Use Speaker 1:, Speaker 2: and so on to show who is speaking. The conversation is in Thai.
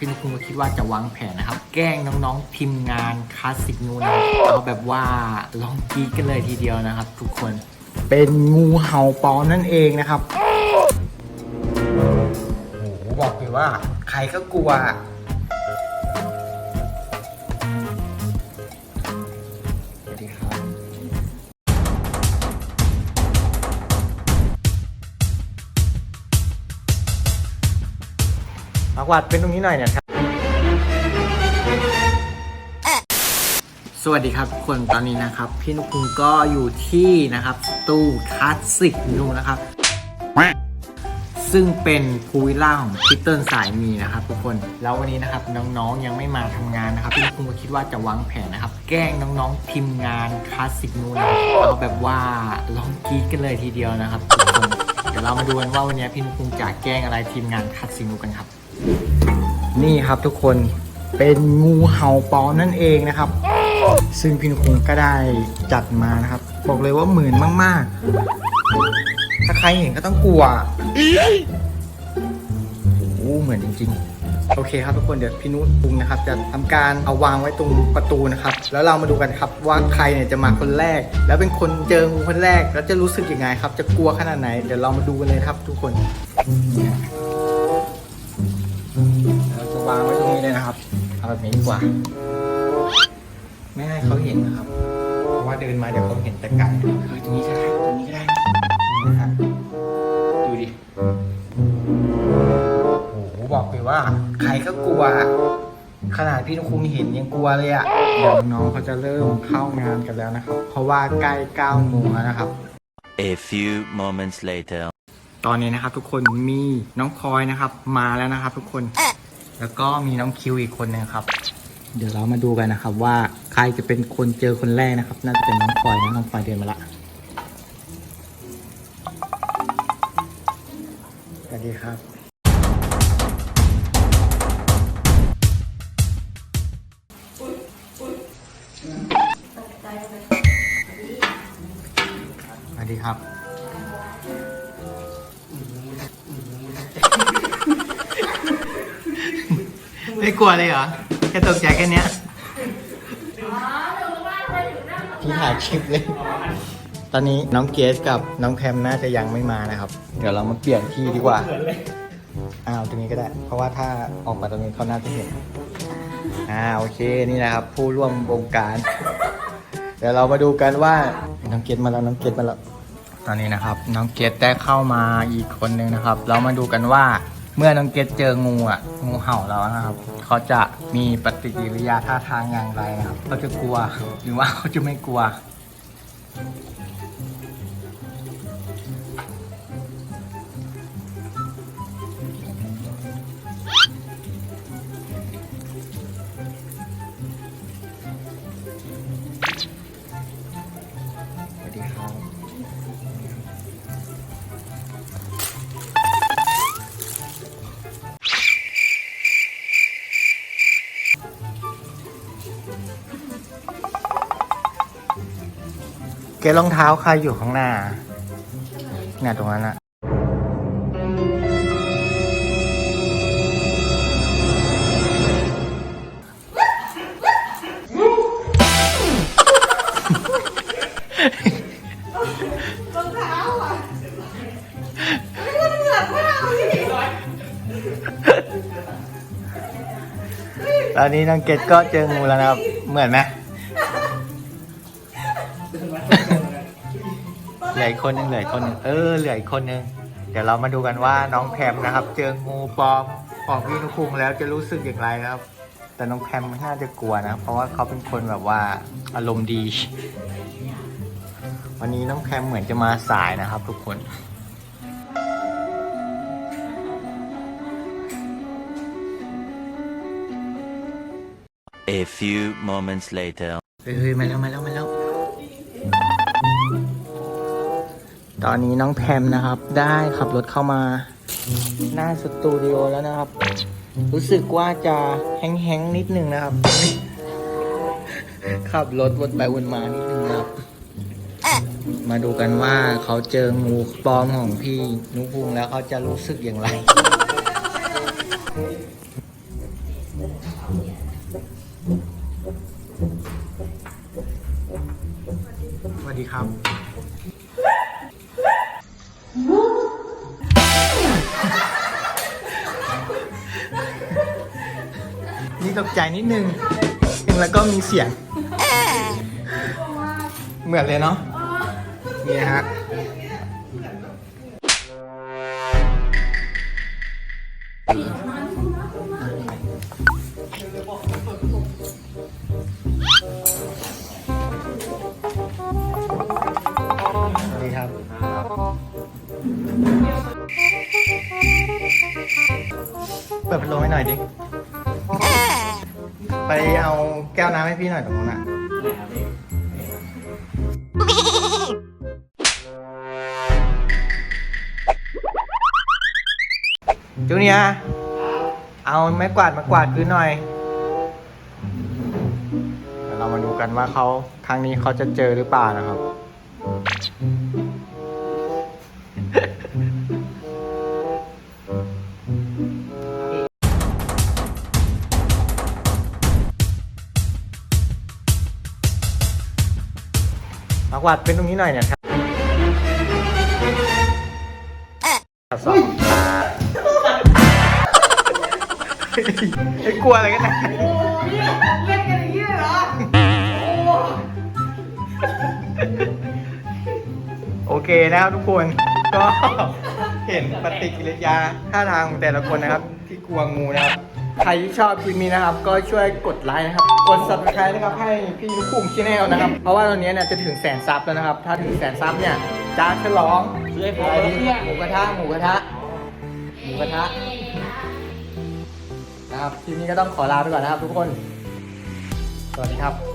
Speaker 1: พี่นุกคุณก็คิดว่าจะวางแผนนะครับ แกล้งน้องๆทีมงานคลาสสิกนูนะครับเอาแบบว่าลองกรีดกันเลยทีเดียวนะครับ ทุกคนเป็นงูเห่าปลอมนั่นเองนะครับโอ้โหบอกเลยว่า ใครก็กลัว พักวัดเป็นตรงนี้หน่อยเนะครับ สวัสดีครับทุกคนตอนนี้นะครับ พี่นุกคุณก็อยู่ที่นะครับ ตู้คลาสสิกนูนะครับ ซึ่งเป็นพูลวิลล่าของพิเติลสายมีนะครับทุกคนแล้ววันนี้นะครับน้องๆยังไม่มาทำงานนะครับพี่นุกคุณก็คิดว่าจะวางแผนนะครับ แกล้งน้องๆทีมงานคลาสสิกนูนะเอาแบบว่าลองกรีดกันเลยทีเดียวนะครับทุกคนเดี๋ยวเรามาดูกันว่าวันนี้พี่นุกคุณจะแกล้งอะไรทีมงานคลาสสิกนูกันครับ นี่ครับทุกคนเป็นงูเห่าปอมนั่นเองนะครับ ซึ่งพี่นุคุงก็ได้จัดมานะครับ บอกเลยว่าเหมือนมาก ๆ ถ้าใครเห็นก็ต้องกลัวโอ้เหมือนจริง ๆโอเคครับทุกคนเดี๋ยวพี่นุคุงนะครับ จะทำการเอาวางไว้ตรงประตูนะครับ แล้วเรามาดูกันครับว่าใครเนี่ยจะมาคนแรก แล้วเป็นคนเจองูคนแรก แล้วจะรู้สึกยังไงครับ จะกลัวขนาดไหน เดี๋ยวเรามาดูกันเลยครับทุกคน เอาแบบนี้ดีกว่า ไม่ให้เขาเห็นนะครับ เพราะว่าเดินมาเดี๋ยวเขาเห็นแต่ไกลเฮ้ยตรงนี้ก็ได้ตรงนี้ก็ได้นี่นะฮะดูดิ โอ้โหบอกเลยว่า ใครก็กลัว ขนาดพี่นุคุงเห็นยังกลัวเลยอะ่ะเดี๋ยวน้องเขาจะเริ่มเข้างานกันแล้วนะครับ เพราะว่าใกล้เก้าโมงแล้วนะครับ
Speaker 2: A few moments later.
Speaker 1: ตอนนี้นะครับทุกคนมีน้องพลอยนะครับ มาแล้วนะครับ ทุกคน แล้วก็มีน้องคิวอีกคนนึงครับ เดี๋ยวเรามาดูกันนะครับ ว่าใครจะเป็นคนเจอคนแรกนะครับ น่าจะเป็นน้องพลอยนะน้องพลอยเดินมาละสวัสดีครับสวัสดีครับ ไม่กลัวเลยเหรอ แค่ตกใจแค่เนี้ยพี่ถ่ายคลิปเลย ตอนนี้น้องเกสกับน้องแพมน่าจะยังไม่มานะครับ เดี๋ยวเรามาเปลี่ยนที่ดีกว่า อ้าวตรงนี้ก็ได้ เพราะว่าถ้าออกมาตรงนี้เขาน่าจะเห็น อ่าโอเคนี่นะครับ ผู้ร่วมวงการ เดี๋ยวเรามาดูกันว่าน้องเกดมาแล้วน้องเกดมาแล้ว ตอนนี้นะครับ น้องเกดได้เข้ามาอีกคนนึงนะครับ เรามาดูกันว่า เมื่อน้องเกดเจองูอะ งูเห่าแล้วนะครับ เขาจะมีปฏิกิริยาท่าทางอย่างไรนะครับเขาจะกลัวหรือว่าเขาจะไม่กลัว เกรองเท้าใครอยู่ข้างหน้า เนี่ยตรงนั้นอะตอนนี้น้องเกดก็เจองูแล้วนะครับ เหมือนไหม เหลืออีกคนหนึงเหลืออีกคนหนึงเออเหลืออีกคนหนึงเดี๋ยวเรามาดูกันว่าน้องแพมนะครับ เจองูปลอมของพี่นุคุงแล้วจะรู้สึกอย่างไรนะครับ แต่น้องแพมไม่น่าจะกลัวนะ เพราะว่าเขาเป็นคนแบบว่าอารมณ์ดี วันนี้น้องแพมเหมือนจะมาสายนะครับ ทุกคน
Speaker 2: A few moments later.
Speaker 1: เฮ้ยมาแล้วมาแล้วมาแล้ว ตอนนี้น้องแพมนะครับ ได้ขับรถเข้ามา หน้าสตูดิโอแล้วนะครับ รู้สึกว่าจะแห้งๆนิดนึงนะครับ ขับรถวนไปวนมานิดนึงครับ มาดูกันว่าเขาเจองูปลอมของพี่นุพุงแล้วเขาจะรู้สึกอย่างไรสวัสดีครับ ตกใจนิดนึง แล้วก็มีเสียง เหมือนเลยเนาะนี่ฮะสวัสดีครับ เปิดพัดลมให้หน่อยดิ ไปเอาแก้วน้ำให้พี่หน่อยตรงนู้นน่ะจูเนียร์เอาไม้กวาดมากวาดพื้นหน่อยเดี๋ยวเรามาดูกันว่าเขาครั้งนี้เขาจะเจอหรือเปล่านะครับ มากวาดเป็นตรงนี้หน่อยเนี่ยครับสองไอ้กลัวอะไรกันนะ
Speaker 3: เล่นกันอย่างนี้เลยเหรอ
Speaker 1: โอเคนะครับทุกคน ก็เห็นปฏิกิริยาท่าทางของแต่ละคนนะครับ ที่กลัวงูนะครับ ใครที่ชอบคลิปนี้นะครับ ก็ช่วยกดไลค์นะครับ กด subscribe นะครับให้พี่ลูกคุ้มชแนลนะครับ เพราะว่าตอนนี้เนี่ยจะถึงแสนซับแล้วนะครับ ถ้าถึงแสนซับเนี่ยจะฉลองอะไรดีหมูกระทะหมูกระทะหมูกระทะนะครับคลิปนี้ก็ต้องขอลาไปก่อนนะครับ ทุกคน สวัสดีครับ